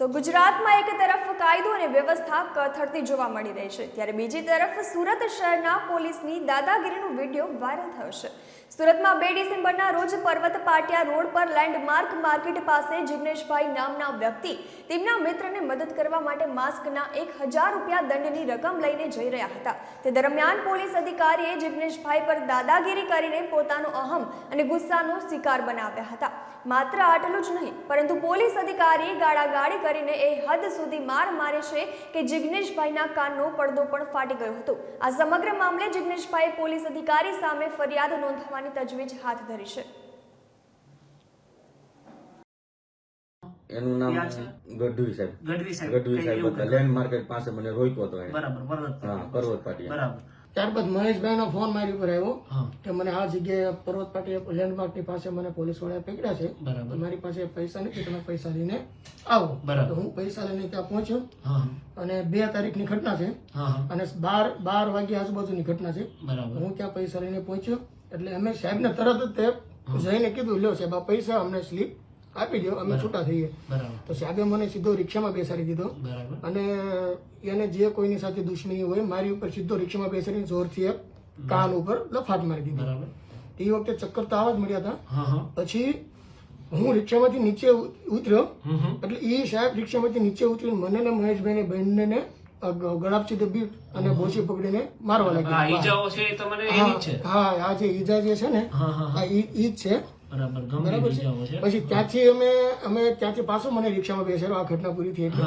તો ગુજરાતમાં એક તરફ કાયદો અને વ્યવસ્થા કથળતી જોવા મળી રહી છે, ત્યારે બીજી તરફ સુરત શહેરના પોલીસની દાદાગીરીનો વીડિયો વાયરલ થયો છે. સુરતમાં બે ડિસેમ્બરના રોજ પર્વત પાટિયા રોડ પર લેન્ડમાર્ક માર્કેટ પાસે જિગ્નેશભાઈ નામના વ્યક્તિ તેમના મિત્રને મદદ કરવા માટે માસ્કના એક હજાર રૂપિયા દંડની રકમ લઈને જઈ રહ્યા હતા. તે દરમિયાન પોલીસ અધિકારીએ જિગ્નેશભાઈ પર દાદાગીરી કરીને પોતાનો અહમ અને ગુસ્સાનો શિકાર બનાવ્યા હતા. માત્ર આટલું જ નહીં, પરંતુ પોલીસ અધિકારીએ ગાળાગાળી કરીને એ હદ સુધી માર મારે છે કે જિગ્નેશભાઈના કાનનો પડદો પણ ફાટી ગયો હતો. આ સમગ્ર મામલે જિગ્નેશભાઈએ પોલીસ અધિકારી સામે ફરિયાદ નોંધવાની તજવીજ હાથ ધરી છે. એનું નામ છે? ગઢવી સાહેબ. ગઢવી સાહેબ. ગઢવી સાહેબ લેન્ડ માર્કેટ પાસે મને રોક્યો હતો બરાબર પર્વત હા પર્વત પાટિયા બરાબર. ત્યારબાદ મહેશભાઈ નો ફોન મારી ઉપર આવ્યો કે મને આ જગ્યાએ પર્વત પાટી લેન્ડમાર્કની પાસે મને પોલીસવાળા પકડ્યા છે. બરાબર. મારી પાસે પૈસા નથી તમે પૈસા લઈને આવો. બરાબર. હું પૈસા લઈને ત્યાં પહોંચ્યો હા અને બે તારીખની ઘટના છે. અને બાર બાર વાગ્યા આજુબાજુની ઘટના છે. બરાબર. હું ત્યાં પૈસા લઈને પહોંચ્યો. એટલે અમે સાહેબને તરત જ તે જઈને કીધું લ્યો સાહેબ આ પૈસા અમને સ્લીપ આપી દો અમે છૂટા થઈએ. તો સાહેબે મને સીધો રિક્ષામાં બેસાડી દીધો. અને એને જે કોઈની સાથે દુશ્મની હોય મારી ઉપર સીધો રિક્ષામાં બેસાડીને જોરથી એક કાન ઉપર લફાટ મારી દીધી. એ વખતે ચક્કર તો આવા જ મળ્યા હતા. પછી હું રિક્ષામાંથી નીચે ઉતર્યો. એટલે એ સાહેબ રિક્ષામાંથી નીચે ઉતરીને મને ને મહેશભાઈને બંનેને ગળાપચી બીટ અને બોસી પકડીને મારવા લાગ્યા. હા હા આ જે ઈજા જે છે ને આ ઈ જ છે. બરાબર ગમે બરાબર છે. પછી ત્યાંથી અમે અમે ત્યાંથી પાછો મને રિક્ષામાં બેસાડ્યો આ ઘટના પૂરી થઈ એટલે.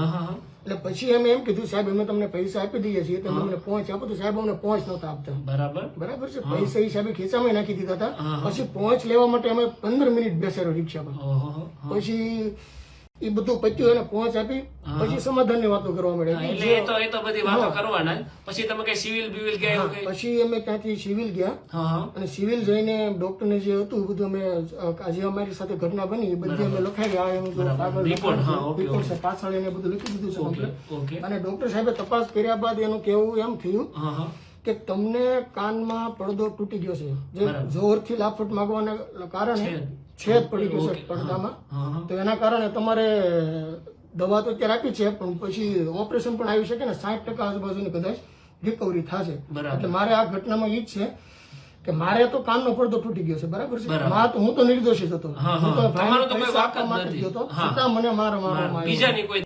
એટલે પછી અમે એમ કીધું સાહેબ અમે તમને પૈસા આપી દઈએ છીએ તમે અમને પહોંચ આપો. તો સાહેબ અમને પહોંચ નહોતા આપતા. બરાબર. બરાબર છે. પૈસા હિસાબે ખેંચામાં ખિસ્સામાં નાખી દીધા હતા. પછી પહોંચ લેવા માટે અમે પંદર મિનિટ બેસેલો રિક્ષામાં. પછી એ બધું પત્યું એને પહોંચ આપી પછી સમાધાનની વાતો કરવા હા, એ તો એ તો બધી વાતો કરવાના. પછી તમે કઈ સિવિલ બિવિલ ગયા પછી અમે ત્યાંથી સિવિલ ગયા. અને સિવિલ જઈને ડોક્ટરને જે હતું બધું અમે જે અમારી સાથે ઘટના બની એ બધી અમે લખાવી આ એનું છે, છે, પાછળ એને બધું લખી દીધું છે અને ડોક્ટર સાહેબે તપાસ કર્યા બાદ એનું કેવું એમ થયું કે તમને કાનમાં પડદો તૂટી ગયો છે. જે જોરથી લાફટ માગવાને કારણે છેદ. પડી ગયો છે પડદામાં. તો એના કારણે તમારે દવા તો અત્યારે આપી છે પણ પછી ઓપરેશન પણ આવી શકે ને સાઠ ટકા આજુબાજુની કદાચ રિકવરી થશે. એટલે મારે આ ઘટનામાં ઈ જ છે કે મારે તો કાનનો પડદો તૂટી ગયો છે બરાબર છે? મા તો હું તો નિર્દોષિત હતો. હું તો. ગયો હતો. છતાં મને માર મારવામાં આવ્યો. બીજાની કોઈ